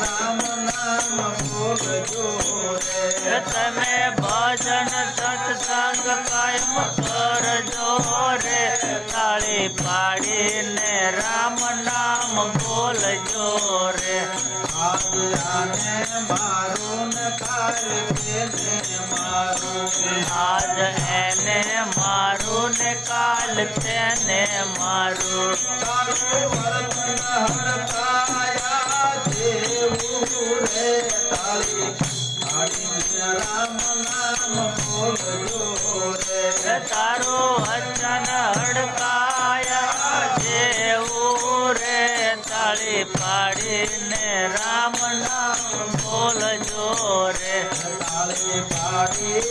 राम नाम बोल जोरे तमे भजन सत्संग कायम कर जोरे ताली पाड़ी ने राम नाम बोल जोरे आज आने मारून कर के નામ બોલજો રે તારો વચન હડકાયા જેવું રે, તાળી પાડીને રામ નામ બોલજો તાળી પાડી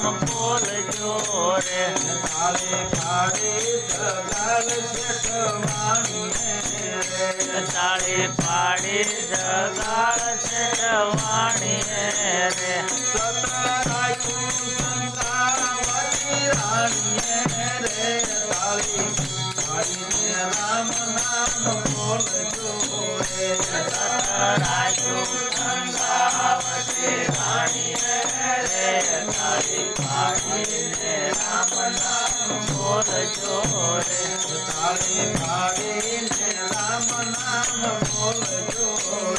फूल जोरे काले काले सगल शटवाणी ताले पाड़े सगल शटवाणी रे। सतरायु संसारवती रानी रे। ताले पाड़े राम नाम बोल जोरे सतरायु संसारवती रानी તારી ભાડીને રામ નામ બોલજો રે તારી ભાડીને રામ નામ બોલજો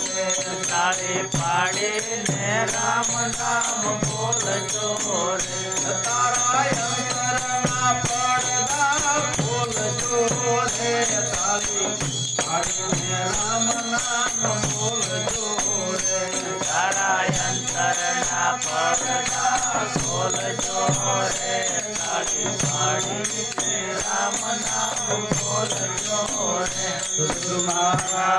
રે તારી ભાડીને રામ નામ બોલજો રે તારા અંતરના પડદા બોલજો રે તારી ભાડીને રામ નામ બોલજો રે તારા અંતરના પડદા बोल जोरे साड़ी साड़ी बोल जोरे तुम्हारा